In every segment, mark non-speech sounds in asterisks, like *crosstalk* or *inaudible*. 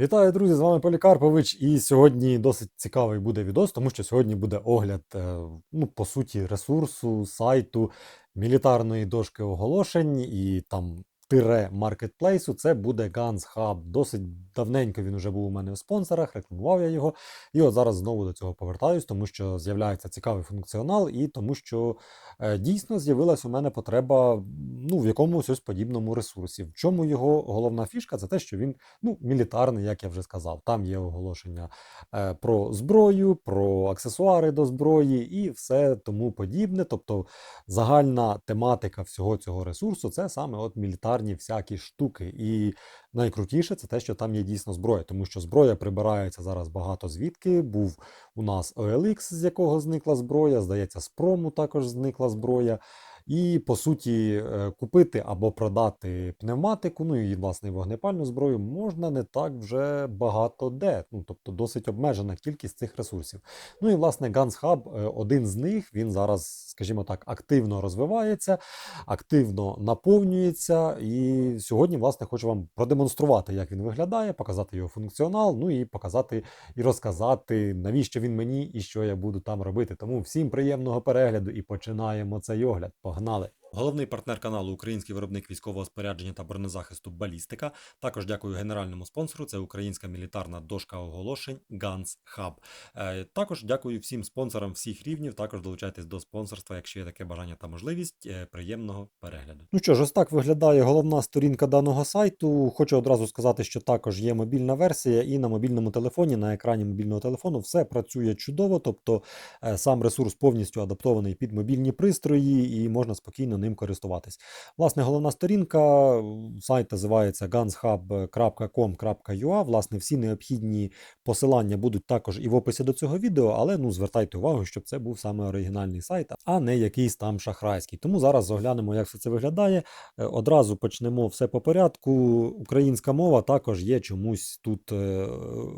Вітаю, друзі! З вами Полікарпович. І сьогодні досить цікавий буде відос, тому що сьогодні буде огляд, е, ну, по суті, ресурсу, сайту, мілітарної дошки оголошень і там тире маркетплейсу. Це буде Guns Hub. Досить давненько він вже був у мене в спонсорах, рекламував я його. І от зараз знову до цього повертаюсь, тому що з'являється цікавий функціонал, і тому що е, дійсно з'явилась у мене потреба ну, в якомусь ось подібному ресурсі. В чому його головна фішка? Це те, що він ну, мілітарний, як я вже сказав. Там є оголошення е, про зброю, про аксесуари до зброї і все тому подібне. Тобто загальна тематика всього цього ресурсу це саме от мілітарні всякі штуки. І найкрутіше це те, що там є дійсно зброя, тому що зброя прибирається зараз багато звідки. Був у нас OLX, з якого зникла зброя, здається, з прому також зникла зброя. І, по суті, е, купити або продати пневматику, ну і власне вогнепальну зброю можна не так вже багато де. Ну, тобто досить обмежена кількість цих ресурсів. Ну і власне Guns Hub, е, один з них, він зараз, скажімо так, активно розвивається, активно наповнюється. І сьогодні, власне, хочу вам продемонструвати, як він виглядає, показати його функціонал, ну і показати і розказати, навіщо він мені і що я буду там робити. Тому всім приємного перегляду і починаємо цей огляд. Погнали! Головний партнер каналу Український виробник військового спорядження та бронезахисту Балістика. Також дякую генеральному спонсору. Це українська мілітарна дошка оголошень Guns Hub. Е, також дякую всім спонсорам всіх рівнів. Також долучайтесь до спонсорства, якщо є таке бажання та можливість. Е, приємного перегляду. Ну що ж, ось так виглядає головна сторінка даного сайту. Хочу одразу сказати, що також є мобільна версія, і на мобільному телефоні, на екрані мобільного телефону, все працює чудово. Тобто е, сам ресурс повністю адаптований під мобільні пристрої, і можна спокійно ним користуватись. Власне, головна сторінка, сайт називається gunshub.com.ua. Власне, всі необхідні посилання будуть також і в описі до цього відео, але ну звертайте увагу, щоб це був саме оригінальний сайт, а не якийсь там шахрайський. Тому зараз оглянемо, як все це виглядає. Е, Одразу почнемо все по порядку. Українська мова також є чомусь тут е,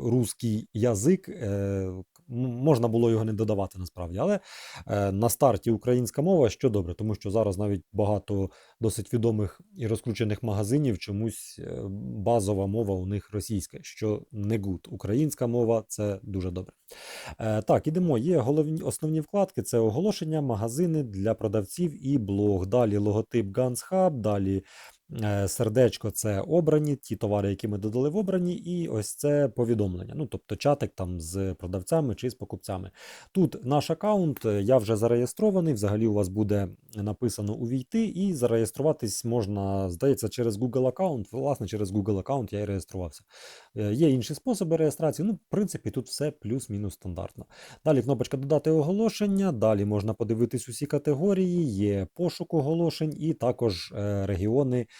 руський язик. Можна було його не додавати насправді, але е, на старті українська мова, що добре, тому що зараз навіть багато досить відомих і розкручених магазинів чомусь е, базова мова у них російська, що не гуд. Українська мова це дуже добре. Е, так, ідемо. Є головні основні вкладки: це оголошення, магазини для продавців і блог. Далі логотип Guns Hub, далі сердечко це обрані, ті товари, які ми додали в обрані, і ось це повідомлення. Ну, тобто чатик там з продавцями чи з покупцями. Тут наш аккаунт, е, я вже зареєстрований. Взагалі у вас буде написано увійти, і зареєструватись можна, здається, через Google аккаунт. Власне, через Google аккаунт я і реєструвався. Е, є інші способи реєстрації. Ну, в принципі, тут все плюс-мінус стандартно. Далі кнопочка Додати оголошення. Далі можна подивитись усі категорії, є пошук оголошень і також регіони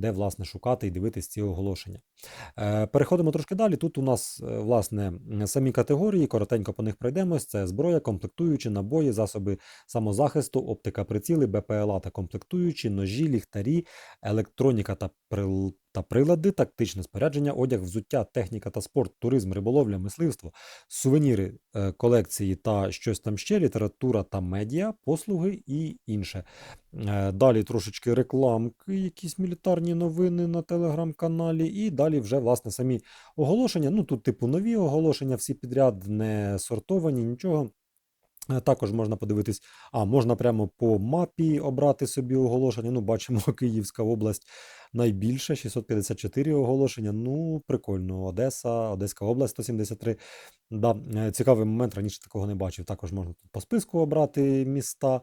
де власне шукати і дивитись ці оголошення. Е, переходимо трошки далі. Тут у нас е, власне самі категорії, коротенько по них пройдемось: це зброя, комплектуючі, набої, засоби самозахисту, оптика приціли, БПЛА та комплектуючі, ножі, ліхтарі, електроніка та прил та прилади, тактичне спорядження, одяг, взуття, техніка та спорт, туризм, риболовля, мисливство, сувеніри е, колекції та щось там ще, література та медіа, послуги і інше. Далі трошечки рекламки, якісь мілітарні новини на телеграм-каналі, і далі вже власне самі оголошення. Ну тут, типу, нові оголошення, всі підряд не сортовані, нічого. Е, також можна подивитись, а можна прямо по мапі обрати собі оголошення. Ну, бачимо, *laughs* Київська область найбільше 654 оголошення. Ну, прикольно. Одеса, Одеська область 173. Да, е, Цікавий момент, раніше такого не бачив. Також можна тут по списку обрати міста.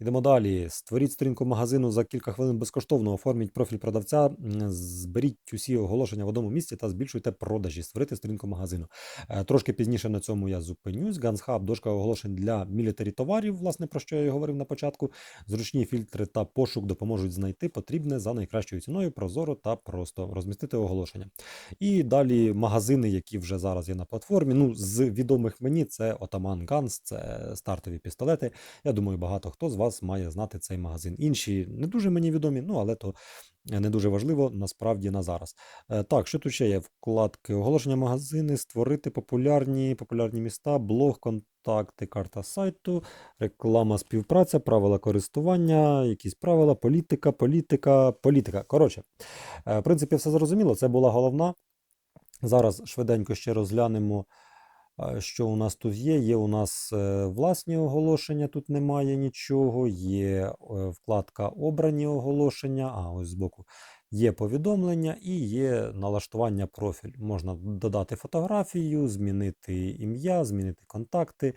Йдемо далі. Створіть сторінку магазину за кілька хвилин безкоштовно, оформіть профіль продавця, зберіть усі оголошення в одному місці та збільшуйте продажі, створити сторінку магазину. Е, трошки пізніше на цьому я зупинюсь. GunsHub, дошка оголошень для мілітарі товарів, власне, про що я говорив на початку. Зручні фільтри та пошук допоможуть знайти потрібне за найкращою ціною, прозоро та просто розмістити оголошення. І далі магазини, які вже зараз є на платформі. Ну, з відомих мені це Отаман Ганс, це стартові пістолети. Я думаю, багато хто з вас вас має знати цей магазин. Інші не дуже мені відомі, ну але то не дуже важливо насправді на зараз. Е, так, що тут ще є? Вкладки, оголошення магазини, створити популярні популярні міста, блог, контакти, карта сайту, реклама, співпраця, правила користування, якісь правила, політика, політика, політика. Коротше, е, в принципі, все зрозуміло. Це була головна. Зараз швиденько ще розглянемо, що у нас тут є. Є у нас е, власні оголошення, тут немає нічого. Є е, вкладка Обрані оголошення. А, ось збоку є повідомлення і є налаштування профіль. Можна додати фотографію, змінити ім'я, змінити контакти,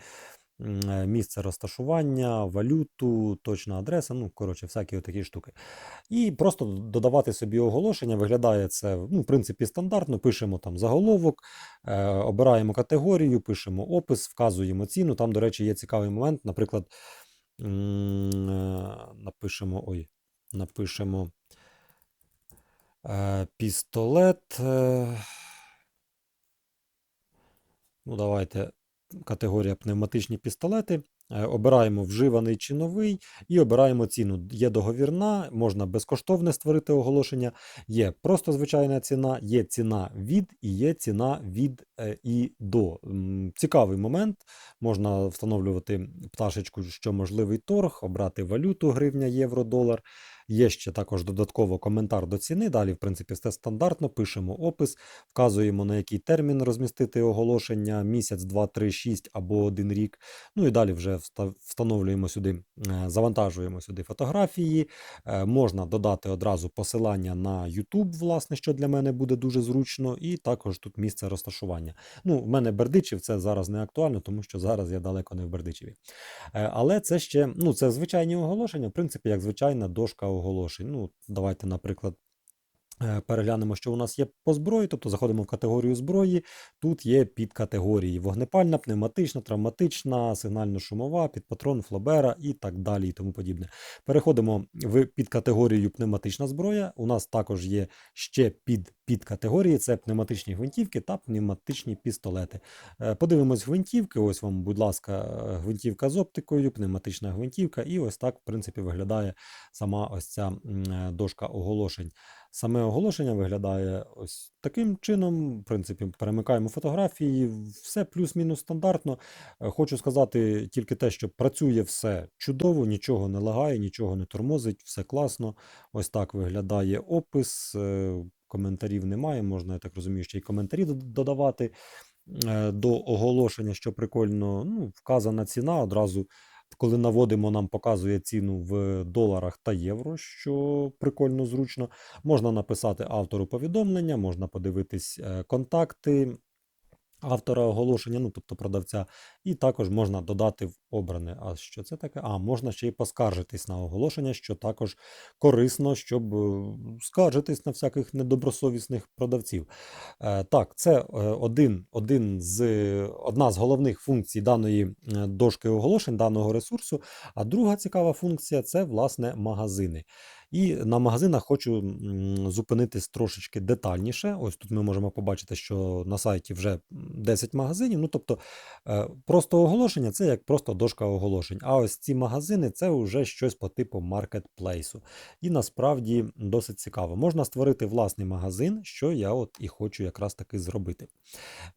місце розташування, валюту, точна адреса. Ну, коротше, всякі такі штуки. І просто додавати собі оголошення. Виглядає це, ну, в принципі, стандартно. Пишемо там заголовок, е, обираємо категорію, пишемо опис, вказуємо ціну. Там, до речі, є цікавий момент. Наприклад, е, напишемо, ой, напишемо е, пістолет. Е, ну, давайте категорія пневматичні пістолети. Е, Обираємо вживаний чи новий і обираємо ціну. Є договірна, можна безкоштовне створити оголошення, є просто звичайна ціна, є ціна від і є ціна від е, і до. Цікавий момент. Можна встановлювати пташечку, що можливий торг, обрати валюту гривня, євро, долар. Є ще також додатково коментар до ціни. Далі, в принципі, все стандартно. Пишемо опис, вказуємо на який термін розмістити оголошення: місяць, два, три, шість або один рік. Ну і далі вже встановлюємо сюди, е, завантажуємо сюди фотографії. Е, Можна додати одразу посилання на YouTube, власне, що для мене буде дуже зручно, і також тут місце розташування. Ну, в мене Бердичів це зараз не актуально, тому що зараз я далеко не в Бердичеві. Е, Але це ще, ну, це звичайні оголошення, в принципі, як звичайна дошка оголошень. Ну, давайте, наприклад. е, Переглянемо, що у нас є по зброї, тобто заходимо в категорію зброї. Тут є підкатегорії: вогнепальна, пневматична, травматична, сигнально-шумова, підпатрон, флобера і так далі, і тому подібне. Переходимо в підкатегорію пневматична зброя. У нас також є ще під підкатегорії: це пневматичні гвинтівки та пневматичні пістолети. Е, Подивимось гвинтівки. Ось вам, будь ласка, е, гвинтівка з оптикою, пневматична гвинтівка, і ось так, в принципі, виглядає сама ось ця е, дошка оголошень. Саме оголошення виглядає ось таким чином. В принципі, перемикаємо фотографії, все плюс-мінус стандартно. Хочу сказати тільки те, що працює все чудово, нічого не лагає, нічого не тормозить, все класно. Ось так виглядає опис. Коментарів немає, можна, я так розумію, ще й коментарі додавати е, до оголошення, що прикольно. Ну, вказана ціна одразу. Коли наводимо, нам показує ціну в доларах та євро, що прикольно зручно. Можна написати автору повідомлення, можна подивитись е, контакти автора оголошення, ну тобто продавця, і також можна додати в обране. А що це таке? А, можна ще й поскаржитись на оголошення, що також корисно, щоб е, скаржитись на всяких недобросовісних продавців. Е, Так, це е, один, один з, одна з головних функцій даної дошки оголошень, даного ресурсу. А друга цікава функція це власне магазини. І на магазинах хочу зупинитись трошечки детальніше. Ось тут ми можемо побачити, що на сайті вже 10 магазинів. Ну тобто е, просто оголошення це як просто дошка оголошень. А ось ці магазини це вже щось по типу маркетплейсу. І насправді досить цікаво. Можна створити власний магазин, що я от і хочу якраз таки зробити.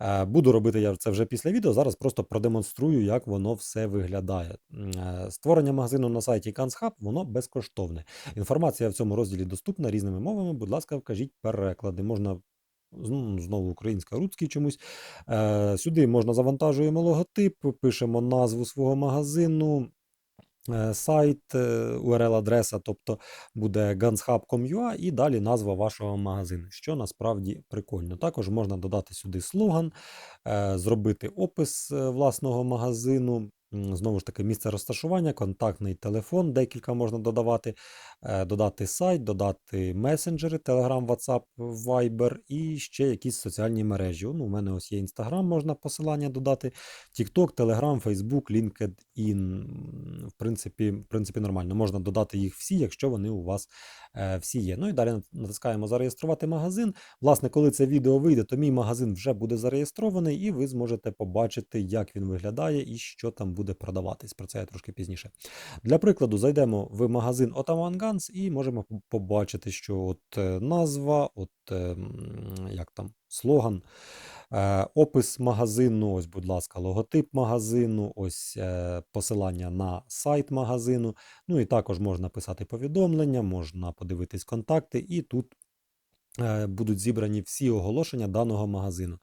Е, Буду робити я це вже після відео. Зараз просто продемонструю, як воно все виглядає. Е, Створення магазину на сайті Канцхаб, воно безкоштовне. Інформація в цьому розділі доступна різними мовами. Будь ласка, вкажіть переклади. Можна ну, знову українська, русський чомусь. Е, Сюди можна завантажуємо логотип, пишемо назву свого магазину. е, Сайт, е, URL-адреса, тобто буде ganshub.com.ua і далі назва вашого магазину, що насправді прикольно. Також можна додати сюди слоган, е, зробити опис власного магазину. Знову ж таки, місце розташування, контактний телефон, декілька можна додавати, е, додати сайт, додати месенджери, Telegram, WhatsApp, Viber і ще якісь соціальні мережі. Ну, у мене ось є Instagram, можна посилання додати, TikTok, Telegram, Facebook, LinkedIn. В принципі, в принципі, нормально. Можна додати їх всі, якщо вони у вас е, всі є. Ну і далі натискаємо зареєструвати магазин. Власне, коли це відео вийде, то мій магазин вже буде зареєстрований, і ви зможете побачити, як він виглядає і що там буде продаватись. Про це я трошки пізніше. Для прикладу, зайдемо в магазин Ottoman Guns і можемо побачити, що от е, назва, от е, як там слоган. Е, Опис магазину, ось, будь ласка, логотип магазину, ось посилання на сайт магазину. Ну і також можна писати повідомлення, можна подивитись контакти, і тут будуть зібрані всі оголошення даного магазину.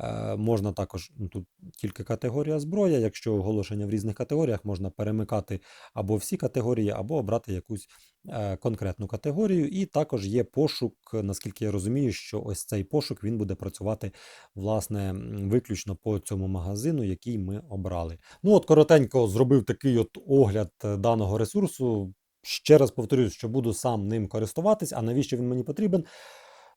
Е, Можна також ну, тут тільки категорія зброя. Якщо оголошення в різних категоріях, можна перемикати або всі категорії, або обрати якусь е, конкретну категорію. І також є пошук, наскільки я розумію, що ось цей пошук він буде працювати власне виключно по цьому магазину, який ми обрали. Ну от коротенько зробив такий от огляд е, даного ресурсу. Ще раз повторюсь, що буду сам ним користуватись, а навіщо він мені потрібен?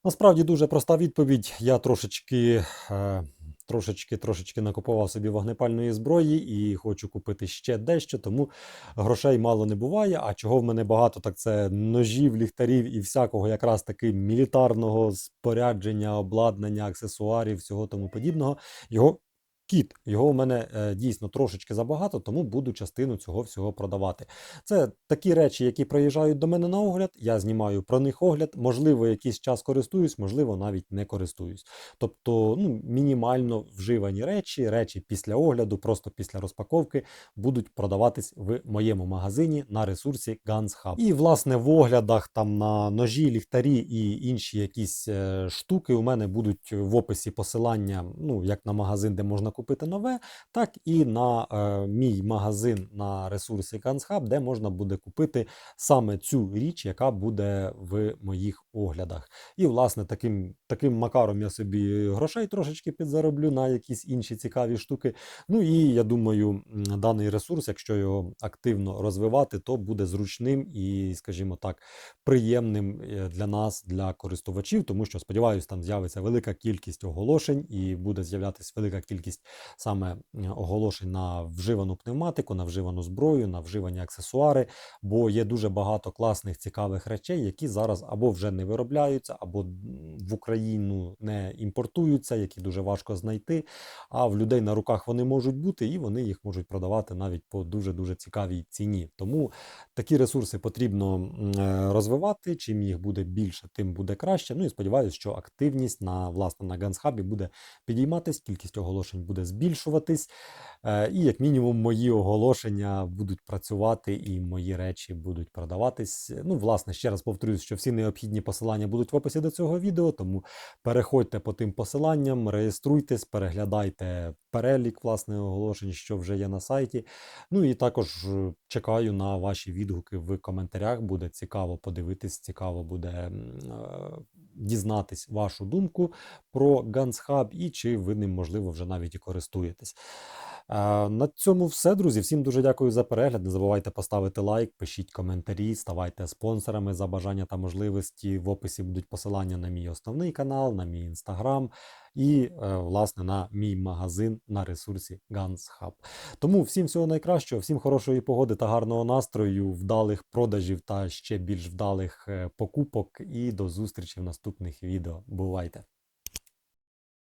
Насправді дуже проста відповідь. Я трошечки, е, трошечки, трошечки накупував собі вогнепальної зброї і хочу купити ще дещо, тому грошей мало не буває. А чого в мене багато, так це ножів, ліхтарів і всякого якраз таки мілітарного спорядження, обладнання, аксесуарів, всього тому подібного. Його кіт, його у мене е, дійсно трошечки забагато, тому буду частину цього всього продавати. Це такі речі, які приїжджають до мене на огляд. Я знімаю про них огляд. Можливо, якийсь час користуюсь, можливо, навіть не користуюсь. Тобто, ну, мінімально вживані речі, речі після огляду, просто після розпаковки, будуть продаватись в моєму магазині на ресурсі Guns Hub. І, власне, в оглядах там на ножі, ліхтарі і інші якісь е, штуки у мене будуть в описі посилання, ну, як на магазин, де можна купити нове, так і на е, мій магазин на Guns Hub, де можна буде купити саме цю річ, яка буде в моїх оглядах. І, власне, таким, таким макаром я собі грошей трошечки підзароблю на якісь інші цікаві штуки. Ну і я думаю, даний ресурс, якщо його активно розвивати, то буде зручним і, скажімо так, приємним е, для нас, для користувачів, тому що сподіваюся, там з'явиться велика кількість оголошень і буде з'являтися велика кількість саме е, оголошень на вживану пневматику, на вживану зброю, на вживані аксесуари. Бо є дуже багато класних цікавих речей, які зараз або вже не виробляються, або в Україну не імпортуються, які дуже важко знайти. А в людей на руках вони можуть бути, і вони їх можуть продавати навіть по дуже дуже цікавій ціні. Тому такі ресурси потрібно е, розвивати. Чим їх буде більше, тим буде краще. Ну і сподіваюся, що активність на власне на Гансхабі буде підійматись, кількість оголошень буде збільшуватись. Е, І як мінімум мої оголошення будуть працювати і мої речі будуть продаватись. Ну, власне, ще раз повторюсь, що всі необхідні посилання будуть в описі до цього відео, тому переходьте по тим посиланням, реєструйтесь, переглядайте перелік власне оголошень, що вже є на сайті. Ну і також е, чекаю на ваші відгуки в коментарях. Буде цікаво подивитись, цікаво буде е, дізнатись вашу думку про Ганзхаб і чи ви ним, можливо, вже навіть і користуєтесь. На цьому все, друзі. Всім дуже дякую за перегляд. Не забувайте поставити лайк, пишіть коментарі, ставайте спонсорами за бажання та можливості. В описі будуть посилання на мій основний канал, на мій інстаграм і, е, власне, на мій магазин на ресурсі Guns Hub. Тому всім всього найкращого, всім хорошої погоди та гарного настрою, вдалих продажів та ще більш вдалих е, покупок. І до зустрічі в наступних відео. Бувайте!